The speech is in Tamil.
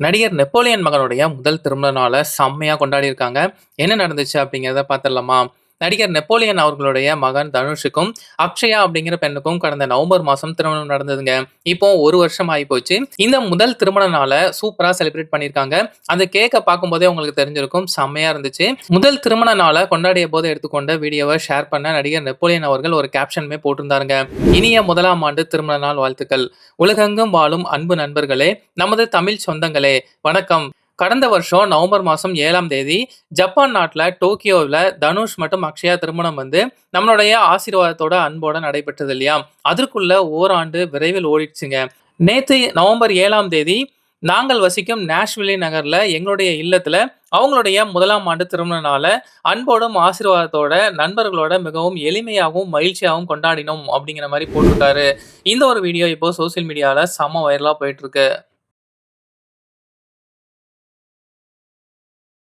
நடிகர் நெப்போலியன் மகனுடைய முதல் திருமண நாளை செம்மையாக கொண்டாடி இருக்காங்க என்ன நடந்துச்சு அப்படிங்கிறத பார்த்துடலாமா? நடிகர் நெப்போலியன் அவர்களுடைய மகன் தனுஷுக்கும், அக்ஷயா அப்படிங்கிற பெண்ணுக்கும் கடந்த நவம்பர் மாதம் திருமணம் நடந்ததுங்க. இப்போ ஒரு வருஷம் ஆயிப்போச்சு. இந்த முதல் திருமண நாளை சூப்பராக செலிப்ரேட் பண்ணியிருக்காங்க. அந்த கேக்கை பார்க்கும்போதே உங்களுக்கு தெரிஞ்சிருக்கும். செம்மையாக இருந்துச்சு. முதல் திருமண நாளை கொண்டாடிய போது எடுத்துக்கொண்ட வீடியோவை ஷேர் பண்ண நடிகர் நெப்போலியன் அவர்கள் ஒரு கேப்ஷனுமே போட்டிருந்தாருங்க. இனிய முதலாம் ஆண்டு திருமண நாள் வாழ்த்துக்கள். உலகெங்கும் வாழும் அன்பு நண்பர்களே, நமது தமிழ் சொந்தங்களே வணக்கம். கடந்த வருஷம் நவம்பர் மாதம் ஏழாம் தேதி ஜப்பான் நாட்டில் டோக்கியோவில் தனுஷ் மற்றும் அக்ஷயா திருமணம் வந்து நம்மளுடைய ஆசீர்வாதத்தோட, அன்போட நடைபெற்றது இல்லையா? அதற்குள்ள ஓராண்டு விரைவில் ஓடிடுச்சுங்க. நேற்று நவம்பர் ஏழாம் தேதி நாங்கள் வசிக்கும் நாஷ்வில்லி நகரில் எங்களுடைய இல்லத்தில் அவங்களுடைய முதலாம் ஆண்டு திருமண அன்போடும், ஆசீர்வாதத்தோட நண்பர்களோட மிகவும் எளிமையாகவும், மகிழ்ச்சியாகவும் கொண்டாடினோம் அப்படிங்கிற மாதிரி போட்டிருக்காரு. இந்த ஒரு வீடியோ இப்போ சோசியல் மீடியாவில் செம்ம வைரலாக போயிட்டுருக்கு